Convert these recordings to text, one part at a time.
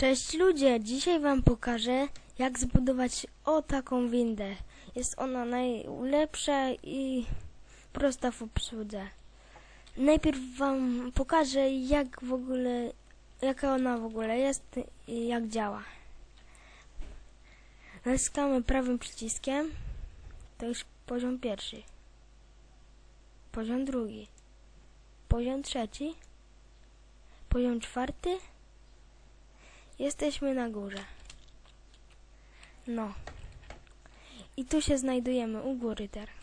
Cześć ludzie, dzisiaj wam pokażę jak zbudować o taką windę. Jest ona najlepsza i prosta w obsłudze. Najpierw wam pokażę jak w ogóle, jaka ona w ogóle jest i jak działa. Naciskamy prawym przyciskiem, to już poziom pierwszy. Poziom drugi. Poziom trzeci. Poziom czwarty. Jesteśmy na górze. No. I tu się znajdujemy, u góry teraz.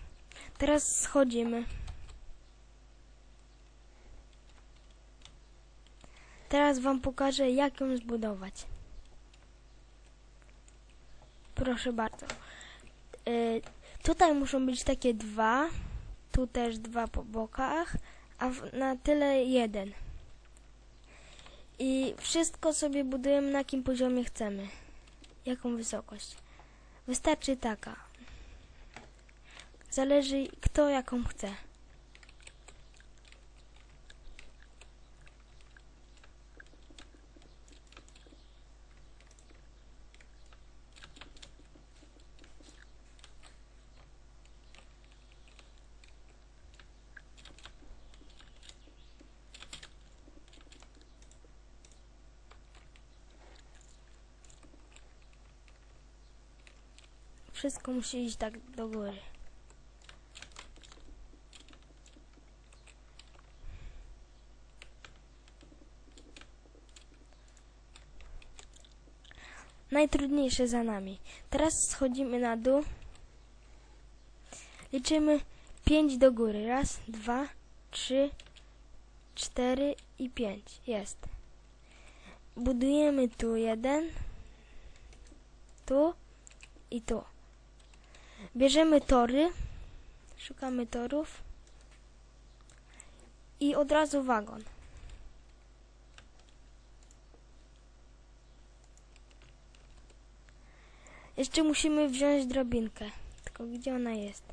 Teraz schodzimy. Teraz wam pokażę, jak ją zbudować. Proszę bardzo. Y, tutaj muszą być takie dwa, tu też dwa po bokach, a w, na tyle jeden. I wszystko sobie budujemy na jakim poziomie chcemy. Jaką wysokość. Wystarczy taka. Zależy kto jaką chce. Wszystko musi iść tak do góry. Najtrudniejsze za nami. Teraz schodzimy na dół. Liczymy 5 do góry. Raz, dwa, trzy, cztery i pięć. Jest. Budujemy tu jeden, tu i tu. Bierzemy tory, szukamy torów i od razu wagon. Jeszcze musimy wziąć drabinkę. Tylko gdzie ona jest?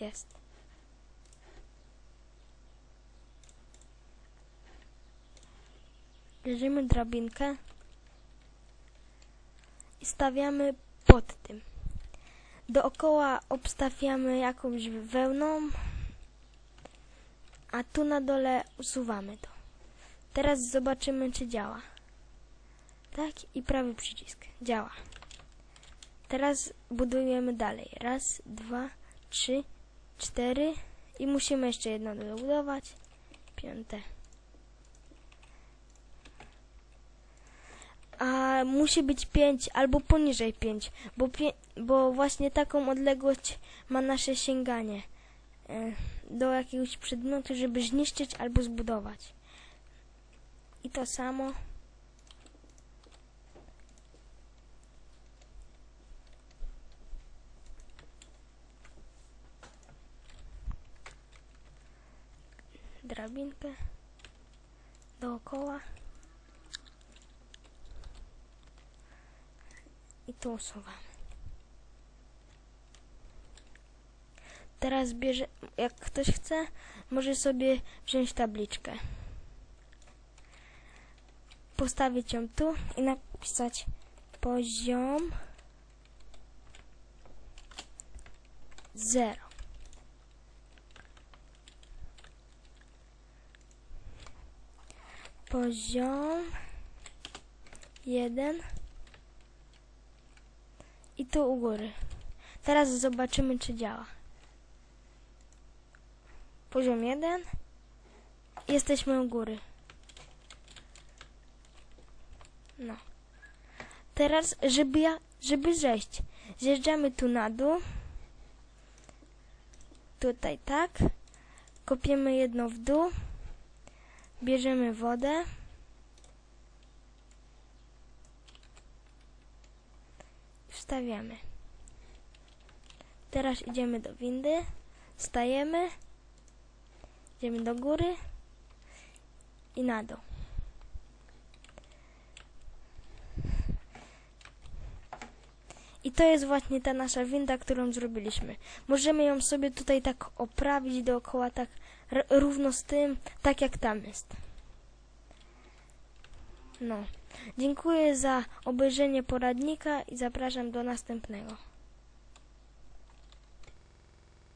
Jest. Bierzemy drabinkę i stawiamy pod tym. Dookoła obstawiamy jakąś wełną, a tu na dole usuwamy to. Teraz zobaczymy, czy działa. Tak i prawy przycisk. Działa. Teraz budujemy dalej. Raz, dwa, trzy, cztery i musimy jeszcze jedno dobudować. Piąte. Musi być 5 albo poniżej 5, bo, pie, bo właśnie taką odległość ma nasze sięganie e, do jakiegoś przedmiotu, żeby zniszczyć albo zbudować. I to samo. Drabinkę dookoła. I tu usuwamy. Teraz bierze, jak ktoś chce, może sobie wziąć tabliczkę. Postawić ją tu i napisać poziom 0. Poziom 1 i tu u góry. Teraz zobaczymy, czy działa. Poziom 1. Jesteśmy u góry. No. Teraz, żeby ja, żeby zejść, zjeżdżamy tu na dół. Tutaj tak. Kopiemy jedno w dół. Bierzemy wodę. Wstawiamy. Teraz idziemy do windy, stajemy, idziemy do góry i na dół. I to jest właśnie ta nasza winda, którą zrobiliśmy. Możemy ją sobie tutaj tak oprawić dookoła, tak równo z tym, tak jak tam jest. No. Dziękuję za obejrzenie poradnika i zapraszam do następnego.